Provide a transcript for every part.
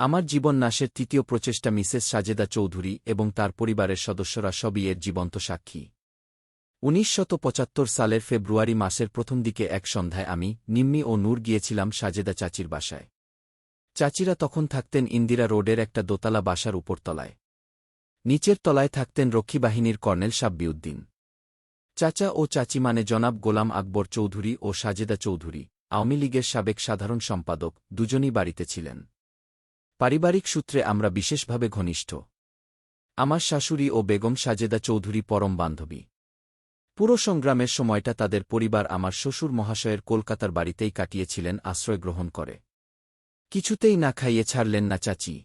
আমার জীবন নাশের তৃতীয় প্রচেষ্টা মিসেস সাজেদা চৌধুরী এবং তার পরিবারের সদস্যরা সবই এর জীবন্ত সাক্ষী। পঁচাত্তর সালের ফেব্রুয়ারি মাসের প্রথম দিকে এক সন্ধ্যায় আমি, নিম্মি ও নূর গিয়েছিলাম সাজেদা চাচির বাসায়। চাচিরা তখন থাকতেন ইন্দিরা রোডের একটা দোতলা বাসার উপরতলায়। নিচের তলায় থাকতেন রক্ষীবাহিনীর কর্নেল সাব্বিউদ্দিন চাচা ও চাচি মানে জনাব গোলাম আকবর চৌধুরী ও সাজেদা চৌধুরী, আওয়ামী লীগের সাবেক সাধারণ সম্পাদক, দুজনই বাড়িতে ছিলেন। পারিবারিক সূত্রে আমরা বিশেষভাবে ঘনিষ্ঠ। আমার শাশুড়ি ও বেগম সাজেদা চৌধুরী পরম বান্ধবী। পুরো সংগ্রামের সময়টা তাদের পরিবার আমার শ্বশুর মহাশয়ের কলকাতার বাড়িতেই কাটিয়েছিলেন আশ্রয় গ্রহণ করে। কিছুতেই না খাইয়ে ছাড়লেন না চাচি।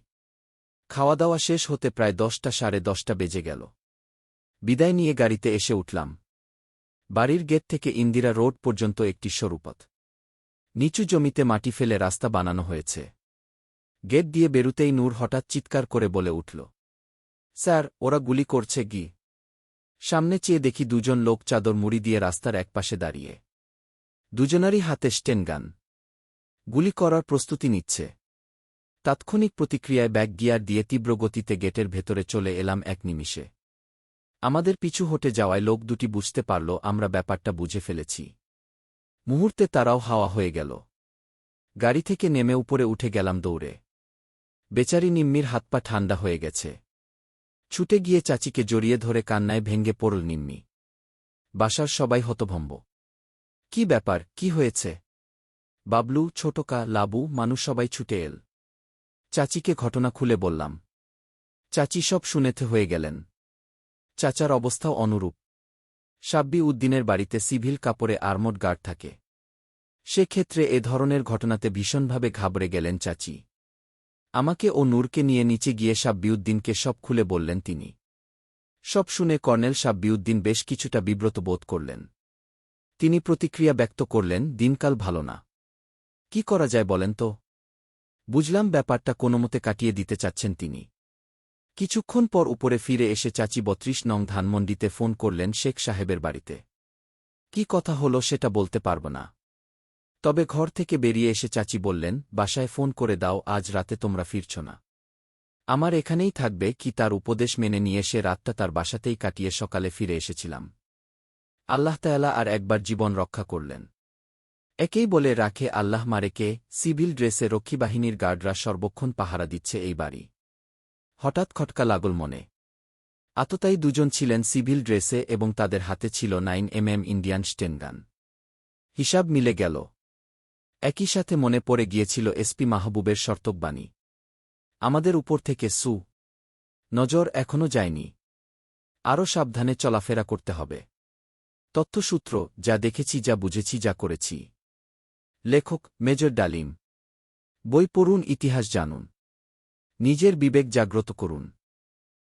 খাওয়া দাওয়া শেষ হতে প্রায় দশটা সাড়ে দশটা বেজে গেল। বিদায় নিয়ে গাড়িতে এসে উঠলাম। বাড়ির গেট থেকে ইন্দিরা রোড পর্যন্ত একটি সরুপথ। নিচু জমিতে মাটি ফেলে রাস্তা বানানো হয়েছে। গেট দিয়ে বেরুতেই নূর হঠাৎ চিৎকার করে বলে উঠল, স্যার, ওরা গুলি করছে গি সামনে চেয়ে দেখি দুজন লোক চাদর মুড়ি দিয়ে রাস্তার একপাশে দাঁড়িয়ে। দুজনারই হাতে স্টেন গান। গুলি করার প্রস্তুতি নিচ্ছে। তাৎক্ষণিক প্রতিক্রিয়ায় ব্যাগ গিয়ার দিয়ে তীব্র গতিতে গেটের ভেতরে চলে এলাম এক নিমিষে। আমাদের পিছু হটে যাওয়ায় লোক দুটি বুঝতে পারল, আমরা ব্যাপারটা বুঝে ফেলেছি। মুহূর্তে তারাও হাওয়া হয়ে গেল। গাড়ি থেকে নেমে উপরে উঠে গেলাম দৌড়ে। বেচারি নিম্মির হাত পা ঠান্ডা হয়ে গেছে। ছুটে গিয়ে চাচিকে জড়িয়ে ধরে কান্নায় ভেঙ্গে পড়ল নিম্মি। বাসার সবাই হতভম্ব। কি ব্যাপার? কি হয়েছে? বাবলু, ছোটকা, লাবু, মানুষ সবাই ছুটে এল। চাচিকে ঘটনা খুলে বললাম। চাচি সব শুনেতে হয়ে গেলেন। চাচার অবস্থাও অনুরূপ। সাব্বি উদ্দিনের বাড়িতে সিভিল কাপড়ে আর্মড গার্ড থাকে। সেক্ষেত্রে এ ধরনের ঘটনাতে ভীষণভাবে ঘাবড়ে গেলেন চাচি। আমাকে ও নূরকে নিয়ে নিচে গিয়ে সাব্বিউদ্দিনকে সব খুলে বললেন তিনি। সব শুনে কর্নেল সাব্বিউদ্দিন বেশ কিছুটা বিব্রত বোধ করলেন। তিনি প্রতিক্রিয়া ব্যক্ত করলেন, দিনকাল ভালো না। কি করা যায় বলেন তো? বুঝলাম ব্যাপারটা কোনোমতে কাটিয়ে দিতে চাচ্ছেন তিনি। কিছুক্ষণ পর উপরে ফিরে এসে চাচি বত্রিশ নং ধানমন্ডিতে ফোন করলেন শেখ সাহেবের বাড়িতে। কি কথা হলো সেটা বলতে পারব না। তবে ঘর থেকে বেরিয়ে এসে চাচি বললেন, বাসায় ফোন করে দাও, আজ রাতে তোমরা ফিরছ না। আমার এখানেই থাকবে কি তার উপদেশ মেনে নিয়ে সে রাতটা তার বাসাতেই কাটিয়ে সকালে ফিরে এসেছিলাম। আল্লাহ তায়ালা আর একবার জীবন রক্ষা করলেন। একেই বলে রাখে, আল্লাহ মারেকে সিভিল ড্রেসে রক্ষীবাহিনীর গার্ডরা সর্বক্ষণ পাহারা দিচ্ছে এই বাড়ি। হঠাৎ খটকা লাগল মনে। আততাই দুজন ছিলেন সিভিল ড্রেসে এবং তাদের হাতে ছিল nine M M Indian sten gun. হিসাব মিলে গেল একই সাথে মনে পড়ে গিয়েছিল এসপি মাহবুবের শর্তকবাণী আমাদের উপর থেকে সু। নজর এখনও যায়নি। আরও সাবধানে চলাফেরা করতে হবে। তথ্যসূত্র যা দেখেছি, যা বুঝেছি, যা করেছি। লেখক মেজর ডালিম। বই পড়ুন, ইতিহাস জানুন। নিজের বিবেক জাগ্রত করুন।